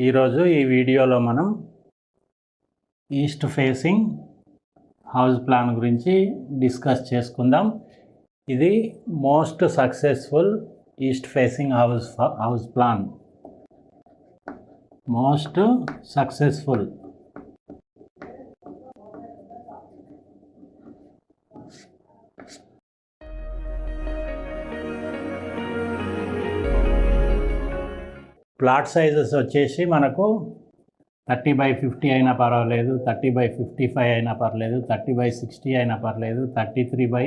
ఈరోజు ఈ వీడియోలో మనం ఈస్ట్ ఫేసింగ్ హౌస్ ప్లాన్ గురించి డిస్కస్ చేసుకుందాం. ఇది most successful east facing house house plan. Most successful. Plot sizes వచ్చేసి మనకు థర్టీ బై ఫిఫ్టీ అయినా పర్వాలేదు థర్టీ బై ఫిఫ్టీ ఫైవ్ అయినా పర్లేదు థర్టీ బై సిక్స్టీ అయినా పర్లేదు థర్టీ త్రీ బై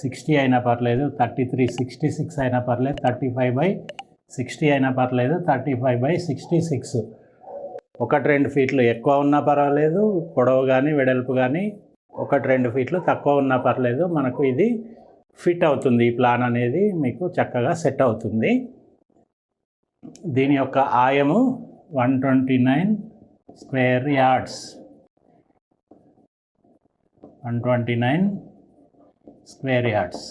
సిక్స్టీ అయినా పర్లేదు థర్టీ త్రీ సిక్స్టీ సిక్స్ అయినా పర్లేదు థర్టీ ఫైవ్ బై సిక్స్టీ అయినా పర్లేదు thirty five by sixty six. ఒకటి రెండు ఫీట్లు ఎక్కువ ఉన్నా పర్వాలేదు పొడవు కానీ వెడల్పు కానీ ఒకటి రెండు ఫీట్లు తక్కువ ఉన్నా పర్లేదు మనకు ఇది ఫిట్ అవుతుంది. ఈ ప్లాన్ అనేది మీకు చక్కగా సెట్ అవుతుంది. దీని యొక్క ఆయము one twenty nine square yards. One twenty nine square yards.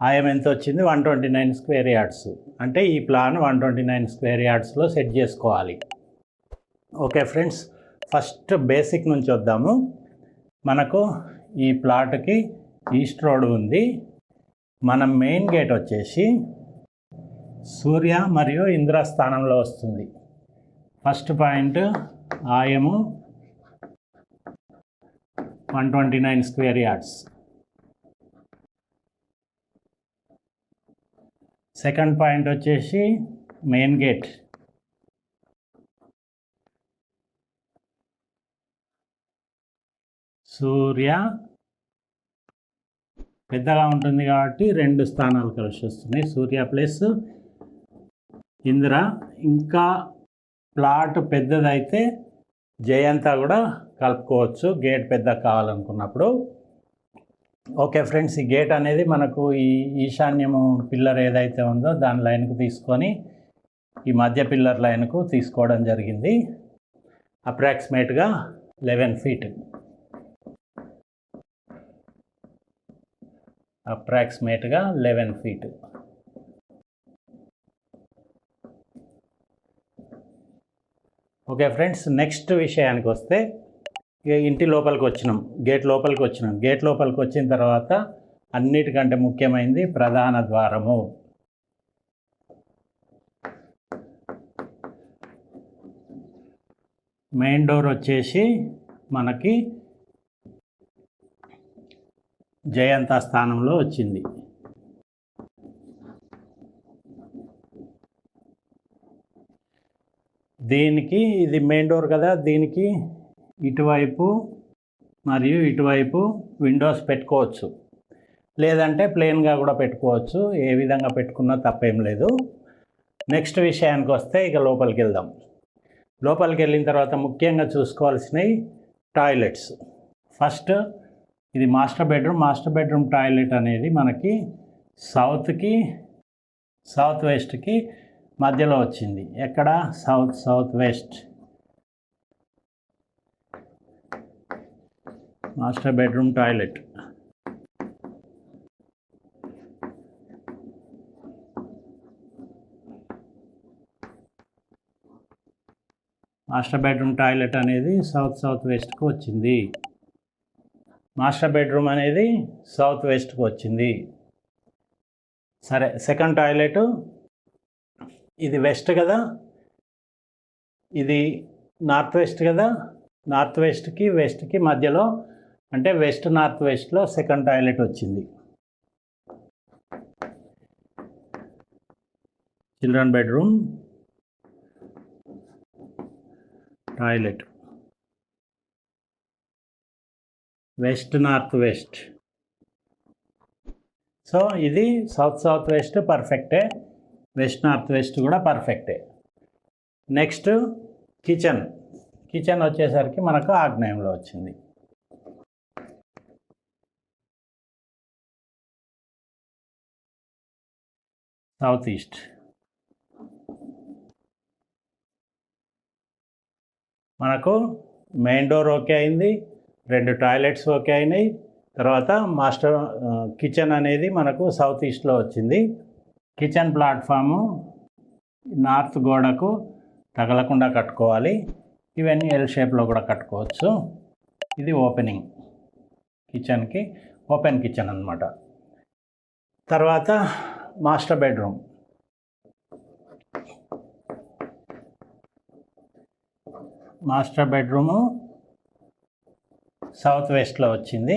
ఆయం ఎంత వచ్చింది? One twenty nine square yards. అంటే ఈ plan one twenty nine square యార్డ్స్లో set చేసుకోవాలి. ఓకే ఫ్రెండ్స్ ఫస్ట్ బేసిక్ నుంచి వద్దాము. మనకు ఈ ప్లాట్కి ఈస్ట్ రోడ్ ఉంది. మన మెయిన్ గేట్ వచ్చేసి సూర్య మరియు ఇంద్ర స్థానంలో వస్తుంది. First point ఆయము one twenty nine square yards second point వచ్చేసి మెయిన్ గేట్ సూర్య పెద్దగా ఉంటుంది కాబట్టి రెండు స్థానాలు కలిసి వస్తున్నాయి సూర్య ప్లస్ ఇంద్ర. ఇంకా ప్లాట్ పెద్దదైతే జయంతా కూడా కలుపుకోవచ్చు. గేట్ పెద్ద కావాలనుకున్నప్పుడు. ఓకే ఫ్రెండ్స్ ఈ గేట్ అనేది మనకు ఈ ఈశాన్యము పిల్లర్ ఏదైతే ఉందో దాని లైన్కు తీసుకొని ఈ మధ్య పిల్లర్ లైన్కు తీసుకోవడం జరిగింది. అప్రాక్సిమేట్గా లెవెన్ ఫీట్. అప్రాక్సిమేట్గా eleven feet. Okay friends next విషయానికి వస్తే ఇంటి లోపలికి వచ్చినాం. గేట్ లోపలికి వచ్చినాం. గేట్ లోపలికి వచ్చిన తర్వాత అన్నిటికంటే ముఖ్యమైనది ప్రధాన ద్వారము. మెయిన్ డోర్ వచ్చేసి మనకి జయంత స్థానంలో వచ్చింది. దీనికి ఇది మెయిన్ డోర్ కదా దీనికి ఇటువైపు మరియు ఇటువైపు విండోస్ పెట్టుకోవచ్చు. లేదంటే ప్లెయిన్గా కూడా పెట్టుకోవచ్చు ఏ విధంగా పెట్టుకున్నా తప్పేం లేదు. నెక్స్ట్ విషయానికి వస్తే ఇక లోపలికి వెళ్దాం. లోపలికి వెళ్ళిన తర్వాత ముఖ్యంగా చూసుకోవాల్సినవి టాయిలెట్స్ ఫస్ట్ ఇది master bedroom. Master bedroom toilet అనేది మనకి సౌత్కి సౌత్ వెస్ట్కి మధ్యలో వచ్చింది. ఎక్కడ? South south west. Master bedroom toilet. Master bedroom toilet అనేది సౌత్ సౌత్ వెస్ట్కి వచ్చింది. మాస్టర్ బెడ్రూమ్ అనేది సౌత్ వెస్ట్కి వచ్చింది. సరే సెకండ్ టాయిలెట్. ఇది వెస్ట్ కదా? ఇది నార్త్ వెస్ట్ కదా? నార్త్ వెస్ట్కి వెస్ట్కి మధ్యలో అంటే వెస్ట్ నార్త్ వెస్ట్లో సెకండ్ టాయిలెట్ వచ్చింది. Children bedroom. Toilet. West north west. So ఇది సౌత్ సౌత్ వెస్ట్ పర్ఫెక్టే. వెస్ట్ నార్త్ వెస్ట్ కూడా పర్ఫెక్టే. Next kitchen. కిచెన్ వచ్చేసరికి మనకు ఆగ్నేయంలో వచ్చింది. South east. మనకు మెయిన్ డోర్ ఓకే అయింది. రెండు టాయిలెట్స్ ఓకే అయినాయి. తర్వాత మాస్టర్ కిచెన్ అనేది మనకు సౌత్ ఈస్ట్లో వచ్చింది. కిచెన్ ప్లాట్ఫాము నార్త్ గోడకు తగలకుండా కట్టుకోవాలి. ఇవన్నీ ఎల్ షేప్లో కూడా కట్టుకోవచ్చు. ఇది ఓపెనింగ్ కిచెన్కి ఓపెన్ కిచెన్ అన్నమాట. తర్వాత master bedroom. Master bedroom south వెస్ట్లో వచ్చింది.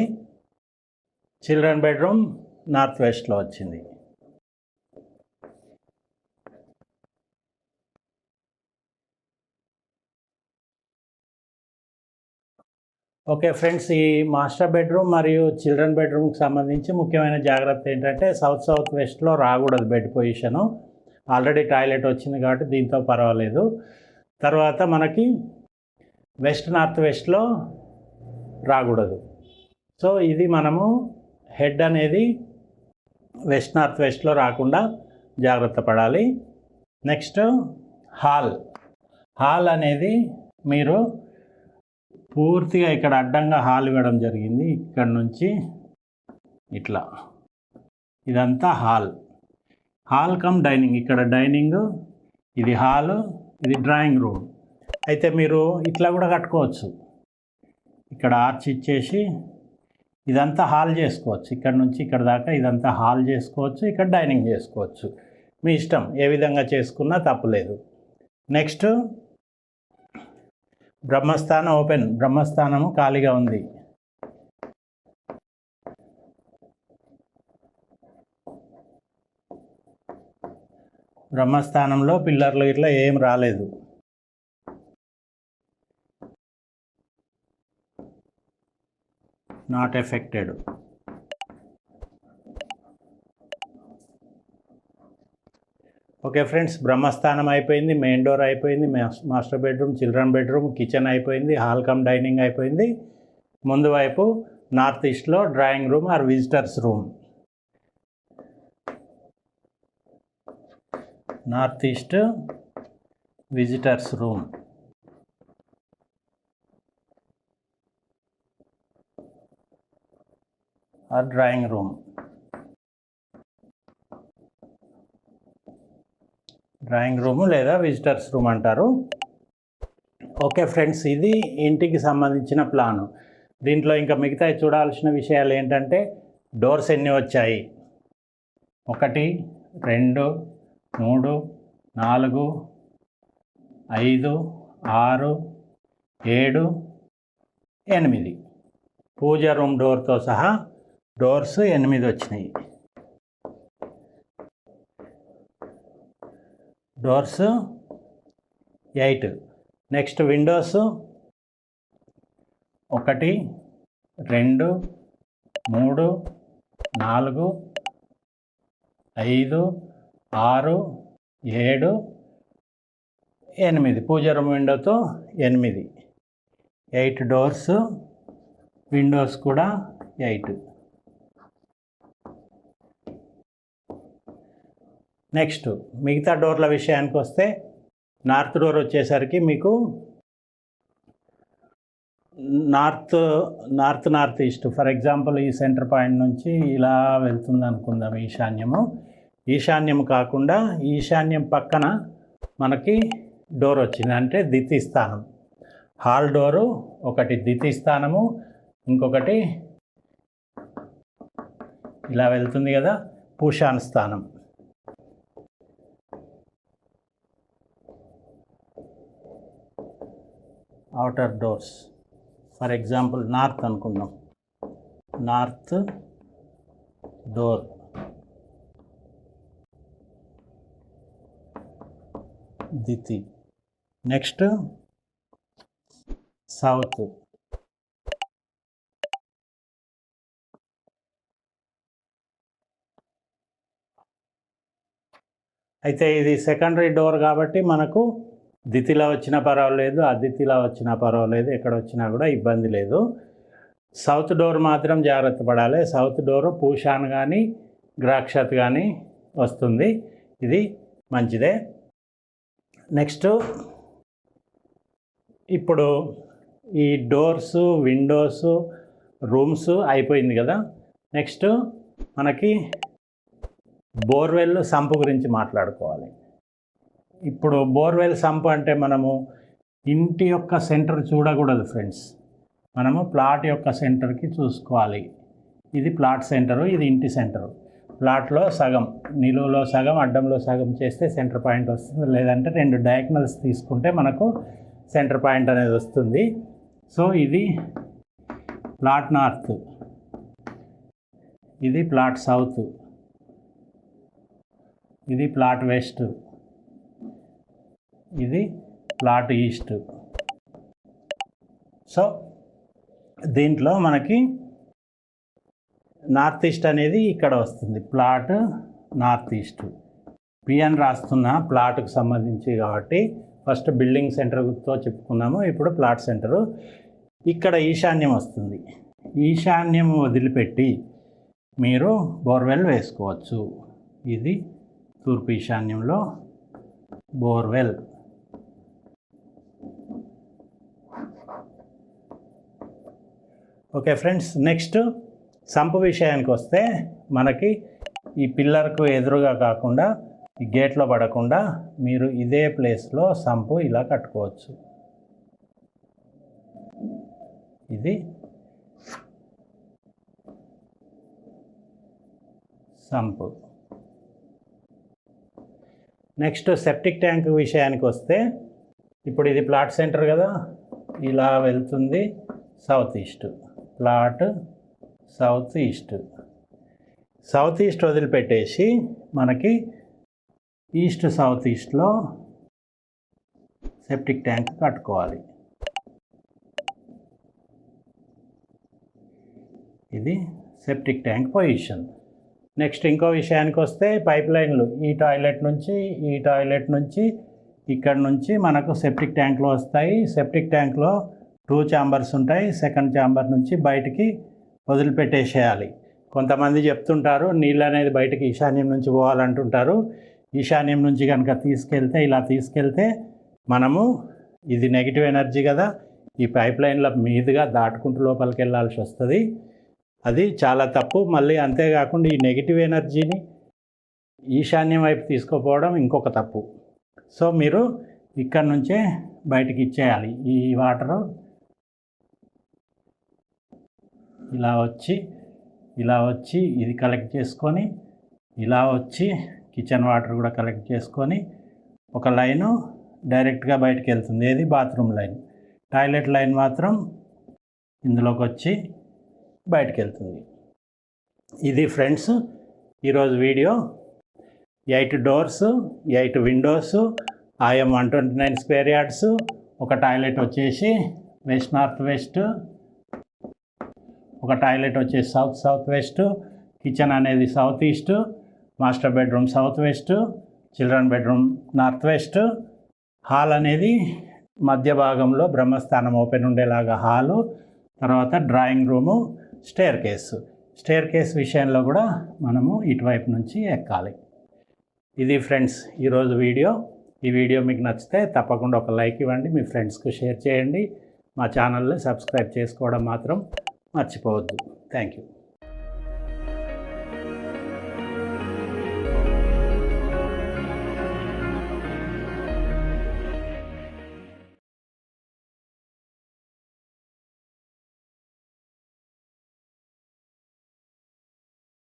చిల్డ్రన్ బెడ్రూమ్ నార్త్ వెస్ట్లో వచ్చింది. ఓకే ఫ్రెండ్స్ ఈ మాస్టర్ బెడ్రూమ్ మరియు చిల్డ్రన్ బెడ్రూమ్కి సంబంధించి ముఖ్యమైన జాగ్రత్త ఏంటంటే సౌత్ సౌత్ వెస్ట్లో రాకూడదు బెడ్ పొజిషను. ఆల్రెడీ టాయిలెట్ వచ్చింది కాబట్టి దీంతో పర్వాలేదు. తర్వాత మనకి వెస్ట్ నార్త్ వెస్ట్లో రాకూడదు. సో ఇది మనము హెడ్ అనేది వెస్ట్ నార్త్ వెస్ట్లో రాకుండా జాగ్రత్త పడాలి. Next hall. హాల్ అనేది మీరు పూర్తిగా ఇక్కడ అడ్డంగా హాల్ ఇవ్వడం జరిగింది. ఇక్కడ నుంచి ఇట్లా. ఇదంతా హాల్. Hall come dining. ఇక్కడ డైనింగ్ ఇది హాల్ ఇది డ్రాయింగ్ రూమ్. అయితే మీరు ఇట్లా కూడా కట్టుకోవచ్చు. ఇక్కడ ఆర్చ్ ఇచ్చేసి ఇదంతా హాల్ చేసుకోవచ్చు. ఇక్కడ నుంచి ఇక్కడ దాకా ఇదంతా హాల్ చేసుకోవచ్చు. ఇక్కడ డైనింగ్ చేసుకోవచ్చు. మీ ఇష్టం. ఏ విధంగా చేసుకున్నా తప్పులేదు. నెక్స్ట్ బ్రహ్మస్థానం ఓపెన్ బ్రహ్మస్థానము ఖాళీగా ఉంది. బ్రహ్మస్థానంలో పిల్లర్లు ఇట్లా ఏం రాలేదు. నాట్ ఎఫెక్టెడ్ ఓకే ఫ్రెండ్స్ బ్రహ్మస్థానం అయిపోయింది మెయిన్ డోర్ అయిపోయింది master bedroom children bedroom kitchen అయిపోయింది హాల్ కమ్ డైనింగ్ అయిపోయింది. ముందు వైపు నార్త్ ఈస్ట్లో drawing room or visitors room north east visitors room or drawing room. Drawing room లేదా విజిటర్స్ రూమ్ అంటారు. ఓకే ఫ్రెండ్స్ ఇది ఇంటికి సంబంధించిన ప్లాను. దీంట్లో ఇంకా మిగతా చూడాల్సిన విషయాలు ఏంటంటే డోర్స్ ఎన్ని వచ్చాయి? ఒకటి రెండు మూడు నాలుగు ఐదు ఆరు ఏడు ఎనిమిది. పూజ రూమ్ డోర్తో సహా డోర్స్ ఎనిమిది వచ్చినాయి. Doors eight. నెక్స్ట్ విండోస్ ఒకటి రెండు మూడు నాలుగు ఐదు ఆరు ఏడు ఎనిమిది. పూజారం విండోతో ఎనిమిది. ఎయిట్ డోర్స్ విండోస్ కూడా ఎయిట్. నెక్స్ట్ మిగతా డోర్ల విషయానికి వస్తే నార్త్ డోర్ వచ్చేసరికి మీకు north north north east. For example ఈ సెంటర్ పాయింట్ నుంచి ఇలా వెళ్తుంది అనుకుందాం ఈశాన్యము. ఈశాన్యం కాకుండా ఈశాన్యం పక్కన మనకి డోర్ వచ్చింది. అంటే దితి స్థానం. హాల్ డోరు ఒకటి దితి స్థానము ఇంకొకటి ఇలా వెళ్తుంది కదా పూషాన్ స్థానం. Outer doors for example north అనుకుందాం. North door Diti next south అయితే ఇది సెకండరీ డోర్ కాబట్టి మనకు దితిలా వచ్చినా పర్వాలేదు అదితిలా వచ్చినా పర్వాలేదు ఎక్కడ వచ్చినా కూడా ఇబ్బంది లేదు. సౌత్ డోర్ మాత్రం జాగ్రత్త పడాలి. సౌత్ డోర్ పూషాన్ కానీ గ్రాక్షత్ కానీ వస్తుంది. ఇది మంచిదే. నెక్స్ట్ ఇప్పుడు ఈ డోర్స్ విండోస్ రూమ్స్ అయిపోయింది కదా. నెక్స్ట్ మనకి బోర్వెల్ సంపు గురించి మాట్లాడుకోవాలి. ఇప్పుడు బోర్వెల్ సంపు అంటే మనము ఇంటి యొక్క సెంటర్ చూడకూడదు ఫ్రెండ్స్. మనము ప్లాట్ యొక్క సెంటర్కి చూసుకోవాలి. ఇది ప్లాట్ సెంటరు ఇది ఇంటి సెంటరు. ప్లాట్లో సగం నిలువలో సగం అడ్డంలో సగం చేస్తే సెంటర్ పాయింట్ వస్తుంది. లేదంటే రెండు డయాగ్నల్స్ తీసుకుంటే మనకు సెంటర్ పాయింట్ అనేది వస్తుంది. సో ఇది ప్లాట్ నార్త్. ఇది ప్లాట్ సౌత్. ఇది ప్లాట్ వెస్ట్. ఇది ప్లాట్ ఈస్ట్. సో దీంట్లో మనకి నార్త్ ఈస్ట్ అనేది ఇక్కడ వస్తుంది. Plot north east. పిఎన్ రాస్తున్న ప్లాట్కు సంబంధించి కాబట్టి ఫస్ట్ బిల్డింగ్ సెంటర్తో చెప్పుకున్నాము. ఇప్పుడు ప్లాట్ సెంటరు. ఇక్కడ ఈశాన్యం వస్తుంది. ఈశాన్యం వదిలిపెట్టి మీరు బోర్వెల్ వేసుకోవచ్చు. ఇది తూర్పు ఈశాన్యంలో borewell. Okay friends next sump విషయానికి వస్తే మనకి ఈ పిల్లర్కు ఎదురుగా కాకుండా ఈ గేట్లో పడకుండా మీరు ఇదే ప్లేస్లో సంపు ఇలా కట్టుకోవచ్చు. ఇది సంపు. నెక్స్ట్ సెప్టిక్ ట్యాంక్ విషయానికి వస్తే ఇప్పుడు ఇది ప్లాట్ సెంటర్ కదా ఇలా వెళ్తుంది south east. Plot south east. South east వదిలిపెట్టేసి మనకి ఈస్ట్ సౌత్ ఈస్ట్లో సెప్టిక్ ట్యాంక్ కట్టుకోవాలి. ఇది సెప్టిక్ ట్యాంక్ పొజిషన్. నెక్స్ట్ ఇంకో విషయానికి వస్తే పైప్ లైన్లు. ఈ టాయిలెట్ నుంచి ఈ టాయిలెట్ నుంచి ఇక్కడ నుంచి మనకు సెప్టిక్ ట్యాంక్లో వస్తాయి. సెప్టిక్ ట్యాంక్లో టూ ఛాంబర్స్ ఉంటాయి. సెకండ్ ఛాంబర్ నుంచి బయటికి వదిలిపెట్టేసేయాలి. కొంతమంది చెప్తుంటారు నీళ్ళు అనేది బయటకి ఈశాన్యం నుంచి పోవాలంటుంటారు. ఈశాన్యం నుంచి కనుక తీసుకెళ్తే ఇలా తీసుకెళ్తే మనము ఇది నెగిటివ్ ఎనర్జీ కదా. ఈ పైప్ లైన్ల మీదుగా దాటుకుంటూ లోపలికి వెళ్ళాల్సి వస్తుంది. అది చాలా తప్పు. మళ్ళీ అంతేకాకుండా ఈ నెగిటివ్ ఎనర్జీని ఈశాన్యం వైపు తీసుకుపోవడం ఇంకొక తప్పు. సో మీరు ఇక్కడ నుంచే బయటికి ఇచ్చేయాలి. ఈ వాటరు ఇలా వచ్చి ఇలా వచ్చి ఇది కలెక్ట్ చేసుకొని ఇలా వచ్చి కిచెన్ వాటర్ కూడా కలెక్ట్ చేసుకొని ఒక లైను డైరెక్ట్గా బయటకు వెళ్తుంది. ఏది? బాత్రూమ్ లైన్ టాయిలెట్ లైన్ మాత్రం ఇందులోకి వచ్చి బయటకు వెళ్తుంది. ఇది ఫ్రెండ్స్ ఈరోజు video. Eight doors eight windows IIM one twenty nine square yards ఒక టాయిలెట్ వచ్చేసి వెస్ట్ నార్త్ వెస్ట్ ఒక టాయిలెట్ వచ్చేసి సౌత్ సౌత్ వెస్ట్ కిచెన్ అనేది south east master bedroom south west children bedroom north west. Hall అనేది మధ్య భాగంలో బ్రహ్మస్థానం open ఉండేలాగా హాలు. తర్వాత drawing room staircase. Staircase విషయంలో కూడా మనము ఇటువైపు నుంచి ఎక్కాలి. ఇది ఫ్రెండ్స్ ఈరోజు వీడియో. ఈ వీడియో మీకు నచ్చితే తప్పకుండా ఒక లైక్ ఇవ్వండి మీ ఫ్రెండ్స్కు షేర్ చేయండి. మా ఛానల్ని సబ్స్క్రైబ్ చేసుకోవడం మాత్రం మర్చిపోవద్దు. Thank you